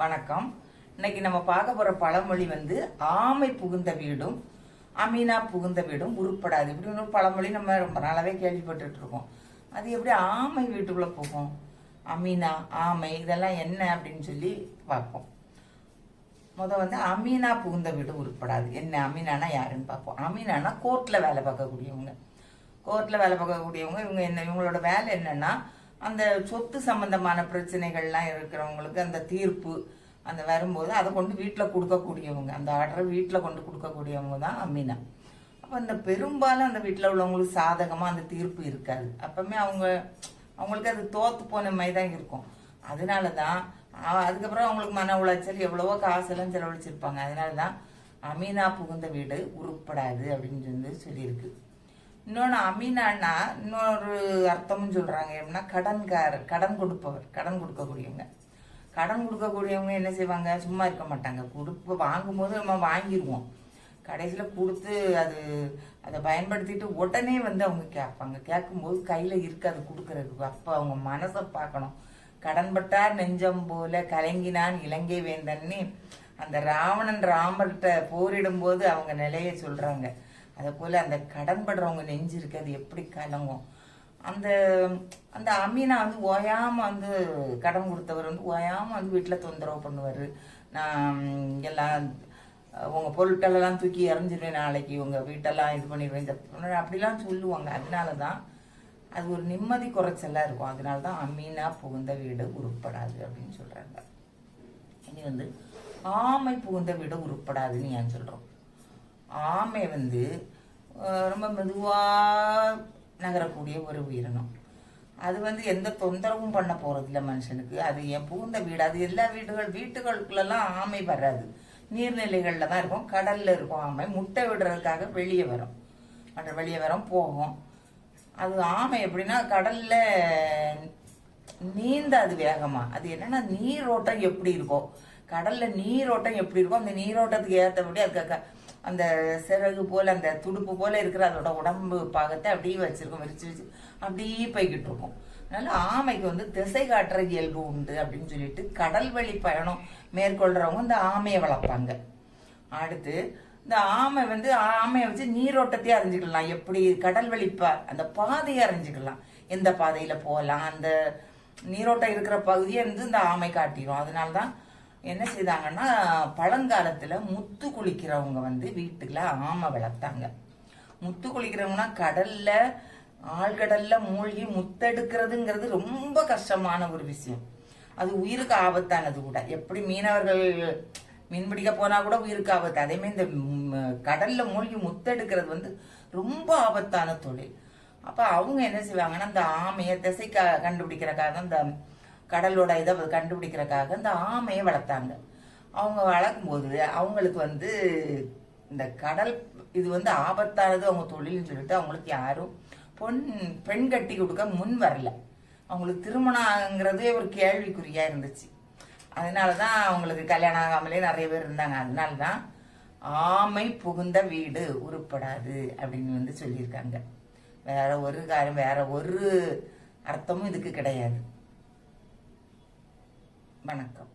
வணக்கம். இன்னைக்கு நம்ம பார்க்க போற பழமொழி வந்து ஆமை புகுந்த வீடும் அமீனா புகுந்த வீடும் உருப்படாது. இப்படி ஒரு பழமொழி நம்ம ரொம்ப நாளாவே கேள்விப்பட்டுட்டு இருக்கோம். அது எப்படி ஆமை வீட்டுக்குள்ள போகும்? அமீனா ஆமை இதெல்லாம் என்ன அப்படின்னு சொல்லி பார்ப்போம். முத வந்து அமீனா புகுந்த வீடு உருப்படாது. என்ன அமீனானா யாருன்னு பார்ப்போம். அமீனானா கோர்ட்ல வேலை பார்க்கக்கூடியவங்க. கோர்ட்ல வேலை பார்க்கக்கூடியவங்க இவங்க என்ன இவங்களோட வேலை என்னன்னா அந்த சொத்து சம்பந்தமான பிரச்சனைகள்லாம் இருக்கிறவங்களுக்கு அந்த தீர்ப்பு அந்த வரும்போது அதை கொண்டு வீட்டில் கொடுக்கக்கூடியவங்க அந்த ஆர்டரை வீட்டில் கொண்டு கொடுக்கக்கூடியவங்க தான் அமீனா. அப்போ அந்த பெரும்பாலும் அந்த வீட்டில் உள்ளவங்களுக்கு சாதகமாக அந்த தீர்ப்பு இருக்காது. அப்பவுமே அவங்க அவங்களுக்கு அது தோத்து போன மாதிரி தான் இருக்கும். அதனால தான் அதுக்கப்புறம் அவங்களுக்கு மன உளைச்சல் எவ்வளவோ காசெல்லாம் செலவழிச்சிருப்பாங்க. அதனால தான் அமீனா புகுந்த வீடு உருப்படாது அப்படின்னு சொல்லி சொல்லியிருக்கு. இன்னொன்று அமீனான்னா இன்னொரு அர்த்தமும் சொல்கிறாங்க எப்படின்னா கடன்காரர் கடன் கொடுப்பவர் கடன் கொடுக்கக்கூடியவங்க. கடன் கொடுக்கக்கூடியவங்க என்ன செய்வாங்க? சும்மா இருக்க மாட்டாங்க. கொடுப்பு வாங்கும்போது நம்ம வாங்கிடுவோம் கடைசியில் கொடுத்து அது அதை பயன்படுத்திட்டு உடனே வந்து அவங்க கேட்பாங்க. கேட்கும்போது கையில் இருக்காது கொடுக்கறதுக்கு. அப்போ அவங்க மனசை பார்க்கணும். கடன்பட்டார் நெஞ்சம் போல கலங்கினான் இலங்கை வேந்தன்னு அந்த ராவணன் ராமர்கிட்ட போரிடும்போது அவங்க நிலையை சொல்கிறாங்க அதே போல் அந்த கடன்படுறவங்க நெஞ்சு இருக்கு அது எப்படி கலங்கும்? அந்த அந்த அமீனா வந்து ஓயாமல் வந்து கடன் கொடுத்தவர் வந்து ஓயாமல் வந்து வீட்டில் தொந்தரவு பண்ணுவார். நான் எல்லாம் உங்கள் பொருட்களெல்லாம் தூக்கி எறிஞ்சிருவேன் நாளைக்கு உங்கள் வீட்டெல்லாம் இது பண்ணிடுவேன் இந்த அப்படிலாம் சொல்லுவாங்க. அதனால தான் அது ஒரு நிம்மதி குறைச்சலாக இருக்கும். அதனால தான் அமீனா புகுந்த வீடு உருப்படாது அப்படின்னு சொல்கிறாங்க இனி வந்து ஆமை புகுந்த வீடு உருப்படாதுன்னு ஏன் சொல்கிறோம் ஆமை வந்து ரொம்ப மெதுவாக நகரக்கூடிய ஒரு உயிரினம். அது வந்து எந்த தொந்தரவும் பண்ண போகிறதில்ல மனுஷனுக்கு. அது என் புகுந்த வீடு. அது எல்லா வீடுகள் வீட்டுகளுக்குள்ளெல்லாம் ஆமை வராது. நீர்நிலைகளில் தான் இருக்கும். கடலில் இருக்கும் ஆமை. முட்டை விடுறதுக்காக வெளியே வரும். மற்ற வெளியே வரும் போகும். அது ஆமை எப்படின்னா கடல்ல நீந்தாது வேகமாக அது என்னன்னா நீரோட்டம் எப்படி இருக்கும் கடலில் நீரோட்டம் எப்படி இருக்கும் அந்த நீரோட்டத்துக்கு ஏற்றபடி அதுக்கு அந்த சிறகு போல அந்த துடுப்பு போல இருக்கிற அதோட உடம்பு பாகத்தை அப்படியே வச்சிருக்கும் விரிச்சு வச்சு அப்படியே போய்கிட்டு இருக்கும். அதனால ஆமைக்கு வந்து திசை காட்டுற இயல்பு உண்டு அப்படின்னு சொல்லிட்டு கடல் வழி பயணம் மேற்கொள்றவங்க இந்த ஆமையை வளர்ப்பாங்க. அடுத்து இந்த ஆமை வந்து ஆமையை வச்சு நீரோட்டத்தையே அறிஞ்சுக்கலாம். எப்படி கடல் வழி பா- அந்த பாதையை அறிஞ்சிக்கலாம். எந்த பாதையில போகலாம்? அந்த நீரோட்டம் இருக்கிற பகுதியை வந்து இந்த ஆமை காட்டிடும் அதனால தான் என்ன செய்தாங்கன்னா பழங்காலத்தில் முத்து குளிக்கிறவங்க வந்து வீட்டுல ஆமை வளர்த்தாங்க. முத்து குளிக்கிறவங்கன்னா கடல்ல ஆழ்கடல்ல மூழ்கி முத்தெடுக்கிறதுங்கிறது ரொம்ப கஷ்டமான ஒரு விஷயம். அது உயிருக்கு ஆபத்தானது கூட. எப்படி மீனவர்கள் மீன்பிடிக்க போனா கூட உயிருக்கு ஆபத்து. அதேமாரி இந்த கடல்ல மூழ்கி முத்தெடுக்கிறது வந்து ரொம்ப ஆபத்தான தொழில். அப்ப அவங்க என்ன செய்வாங்கன்னா இந்த ஆமையை திசை க- கண்டுபிடிக்கிறக்காக இந்த கடலோட இதை கண்டுபிடிக்கிறக்காக இந்த ஆமையை வளர்த்தாங்க. அவங்க வளர்க்கும் போது அவங்களுக்கு வந்து இந்த கடல் இது வந்து ஆபத்தானது அவங்க தொழில்னு சொல்லிட்டு அவங்களுக்கு யாரும் பொன் பெண் கட்டி கொடுக்க முன் வரல. அவங்களுக்கு திருமணங்கிறதே ஒரு கேள்விக்குறியா இருந்துச்சு. அதனால தான் அவங்களுக்கு கல்யாணம் ஆகாமலே நிறைய பேர் இருந்தாங்க. அதனால தான் ஆமை புகுந்த வீடு உருப்படாது அப்படின்னு வந்து சொல்லியிருக்காங்க. வேற ஒரு காரியம் வேற ஒரு அர்த்தமும் இதுக்கு கிடையாது. வணக்கம்